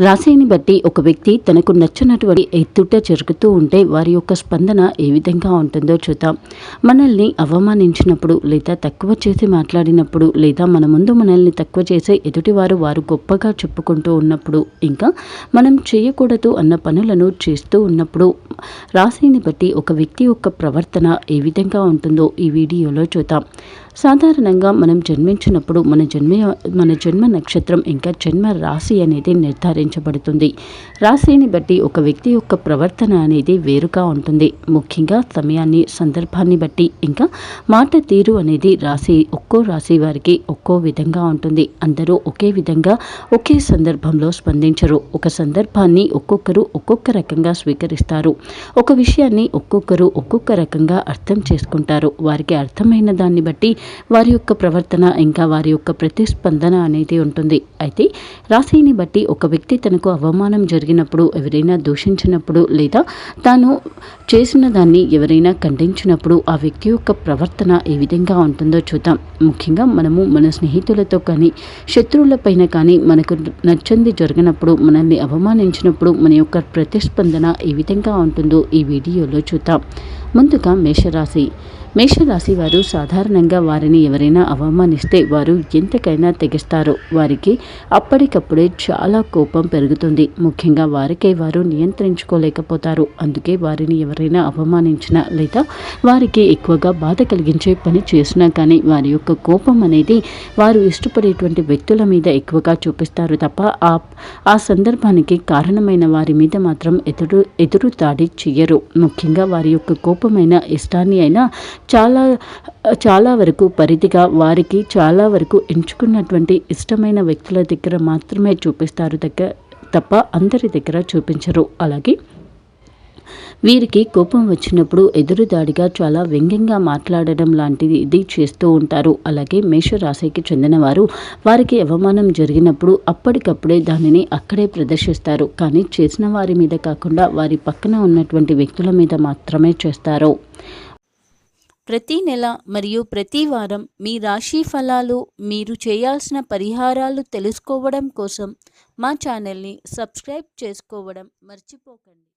రాశిని బట్టి ఒక వ్యక్తి తనకు నచ్చినటువంటి ఎత్తుట జరుగుతూ ఉంటే వారి యొక్క స్పందన ఏ విధంగా ఉంటుందో చూద్దాం. మనల్ని అవమానించినప్పుడు లేదా తక్కువ చేసి మాట్లాడినప్పుడు లేదా మన ముందు మనల్ని తక్కువ చేసే ఎదుటివారు వారు గొప్పగా చెప్పుకుంటూ ఉన్నప్పుడు ఇంకా మనం చేయకూడదు అన్న పనులను చేస్తూ ఉన్నప్పుడు రాశిని బట్టి ఒక వ్యక్తి యొక్క ప్రవర్తన ఏ విధంగా ఉంటుందో ఈ వీడియోలో చూద్దాం. సాధారణంగా మనం జన్మించినప్పుడు మన జన్మ మన జన్మ నక్షత్రం ఇంకా జన్మ రాశి అనేది నిర్ధారించబడుతుంది. రాశిని బట్టి ఒక వ్యక్తి యొక్క ప్రవర్తన అనేది వేరుగా ఉంటుంది. ముఖ్యంగా సమయాన్ని సందర్భాన్ని బట్టి ఇంకా మాట తీరు అనేది రాశి ఒక్కో రాశి వారికి ఒక్కో విధంగా ఉంటుంది. అందరూ ఒకే విధంగా ఒకే సందర్భంలో స్పందించరు. ఒక సందర్భాన్ని ఒక్కొక్కరు ఒక్కొక్క రకంగా స్వీకరిస్తారు. ఒక విషయాన్ని ఒక్కొక్కరు ఒక్కొక్క రకంగా అర్థం చేసుకుంటారు. వారికి అర్థమైన దాన్ని బట్టి వారి యొక్క ప్రవర్తన ఇంకా వారి యొక్క ప్రతిస్పందన అనేది ఉంటుంది. అయితే రాశిని బట్టి ఒక వ్యక్తి తనకు అవమానం జరిగినప్పుడు ఎవరైనా దూషించినప్పుడు లేదా తాను చేసిన దాన్ని ఎవరైనా ఖండించినప్పుడు ఆ వ్యక్తి యొక్క ప్రవర్తన ఏ విధంగా ఉంటుందో చూద్దాం. ముఖ్యంగా మనము మన స్నేహితులతో కానీ శత్రువులపైన కానీ మనకు నచ్చంది జరిగినప్పుడు మనల్ని అవమానించినప్పుడు మన యొక్క ప్రతిస్పందన ఏ విధంగా ఉంటుందో ఈ వీడియోలో చూద్దాం. ముందుగా మేషరాశి. మేషరాశి వారు సాధారణంగా వారిని ఎవరైనా అవమానిస్తే వారు ఎంతకైనా తెగిస్తారు. వారికి అప్పటికప్పుడే చాలా కోపం పెరుగుతుంది. ముఖ్యంగా వారికే వారు నియంత్రించుకోలేకపోతారు. అందుకే వారిని ఎవరైనా అవమానించినా లేదా వారికి ఎక్కువగా బాధ కలిగించే పని చేసినా కానీ వారి యొక్క కోపం అనేది వారు ఇష్టపడేటువంటి వ్యక్తుల మీద ఎక్కువగా చూపిస్తారు తప్ప ఆ ఆ సందర్భానికి కారణమైన వారి మీద మాత్రం ఎదురు ఎదురు దాడి చెయ్యరు. ముఖ్యంగా వారి యొక్క కోపమైన ఇష్టాన్ని అయినా చాలా చాలా వరకు పరిధిగా వారికి చాలా వరకు ఎంచుకున్నటువంటి ఇష్టమైన వ్యక్తుల దగ్గర మాత్రమే చూపిస్తారు దగ్గర తప్ప అందరి దగ్గర చూపించరు. అలాగే వీరికి కోపం వచ్చినప్పుడు ఎదురుదాడిగా చాలా వ్యంగ్యంగా మాట్లాడడం లాంటిది ఇది చేస్తూ ఉంటారు. అలాగే మేషరాశికి చెందినవారు వారికి అవమానం జరిగినప్పుడు అప్పటికప్పుడే దానిని అక్కడే ప్రదర్శిస్తారు. కానీ చేసిన వారి మీద కాకుండా వారి పక్కన ఉన్నటువంటి వ్యక్తుల మీద మాత్రమే చేస్తారు. ప్రతి నెల మరియు ప్రతి వారం మీ రాశి ఫలాలు మీరు చేయాల్సిన పరిహారాలు తెలుసుకోవడం కోసం మా ఛానల్ని సబ్స్క్రైబ్ చేసుకోవడం మర్చిపోకండి.